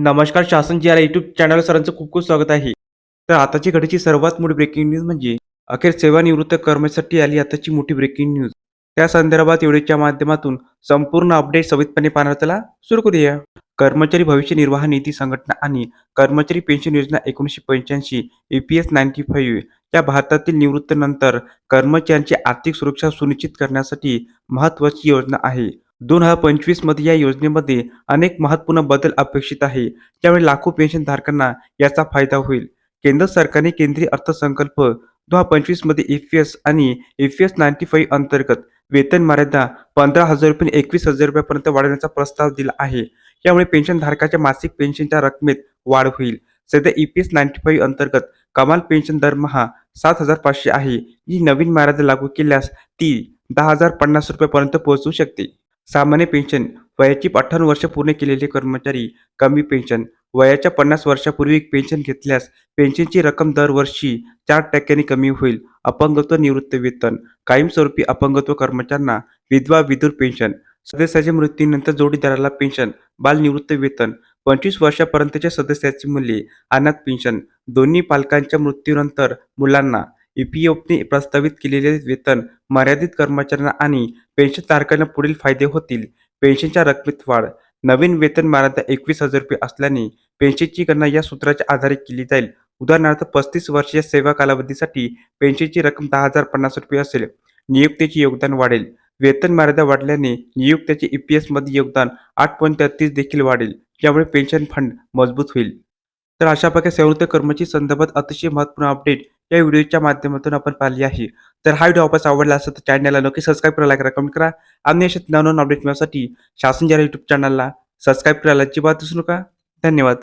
नमस्कार शासन जी our YouTube channel सरांचं खूप खूप स्वागत आहे. तर आताची घडीची सर्वात मोठी ब्रेकिंग न्यूज म्हणजे अखेर सेवानिवृत्त कर्मसाठी आली आताची मोठी ब्रेकिंग न्यूज त्या संदर्भात व्हिडिओच्या माध्यमातून संपूर्ण अपडेट सवितपणे पाहणार त्याला सुरू करूया. कर्मचारी भविष्य निर्वाह निधी संघटना आणि कर्मचारी पेन्शन योजना एकोणीसशे पंच्याऐंशी E P S ninety five या भारतातील निवृत्तीनंतर कर्मचाऱ्यांची आर्थिक सुरक्षा सुनिश्चित करण्यासाठी महत्त्वाची योजना आहे. दोन हजार पंचवीसमध्ये या योजनेमध्ये अनेक महत्त्वपूर्ण बदल अपेक्षित आहे. त्यामुळे लाखो पेन्शनधारकांना याचा फायदा होईल. केंद्र सरकारने केंद्रीय अर्थसंकल्प दोन हजार पंचवीसमध्ये ई पी एफएस आणि एफएस नाईन्टी फाईव्ह अंतर्गत वेतन मर्यादा पंधरा हजार रुपये एकवीस हजार रुपयापर्यंत वाढवण्याचा प्रस्ताव दिला आहे. यामुळे पेन्शनधारकाच्या मासिक पेन्शनच्या रकमेत वाढ होईल. सध्या E P S ninety five अंतर्गत कमाल पेन्शन दरमहा सात हजार पाचशे आहे. ही नवीन मर्यादा लागू केल्यास ती दहा हजार पन्नास रुपयापर्यंत पोहोचू शकते. सामान्य पेन्शन वयाची अठ्ठावन्न वर्ष पूर्ण केलेले कर्मचारी कमी पेन्शन वयाच्या पन्नास वर्षापूर्वी पेन्शन घेतल्यास पेन्शनची रक्कम दरवर्षी चार टक्क्यांनी कमी होईल. अपंगत्व निवृत्त वेतन कायमस्वरूपी अपंगत्व कर्मचाऱ्यांना विधवा विदूर पेन्शन सदस्याच्या मृत्यूनंतर जोडीदाराला पेन्शन बालनिवृत्त वेतन पंचवीस वर्षापर्यंतच्या सदस्याचे मूल्य अनाथ पेन्शन दोन्ही पालकांच्या मृत्यूनंतर मुलांना ईपीएफने प्रस्तावित केलेले वेतन मर्यादित कर्मचाऱ्यांना आणि पेन्शनधारकांना पुढील फायदे होतील. पेन्शनच्या रकमेत वाढ. नवीन वेतन मर्यादा एकवीस हजार रुपये असल्याने पेन्शनची गणना या सूत्राच्या आधारे केली जाईल. उदाहरणार्थ पस्तीस वर्षीय सेवा कालावधीसाठी पेन्शनची रक्कम दहा हजार पन्नास रुपये असेल. नियुक्तीचे योगदान वाढेल. वेतन मर्यादा वाढल्याने नियुक्त्याचे ईपीएसमध्ये योगदान आठ पॉईंट तेहतीस देखील वाढेल. यामुळे पेन्शन फंड मजबूत होईल. तर अशा प्रकारे सेवृत्त कर्मचारी संदर्भात अतिशय महत्त्वपूर्ण अपडेट या व्हिडिओच्या माध्यमातून आपण पाहिली आहे. तर हा व्हिडिओ आपण आवडला असेल तर चॅनलला नक्की सबस्क्राईब करा लाईक करा कमेंट करा. आणि अशा नवनवीन अपडेट मिळण्यासाठी शासन जरा युट्यूब चॅनलला सबस्क्राईब करायला अजिबात विसरू नका. धन्यवाद.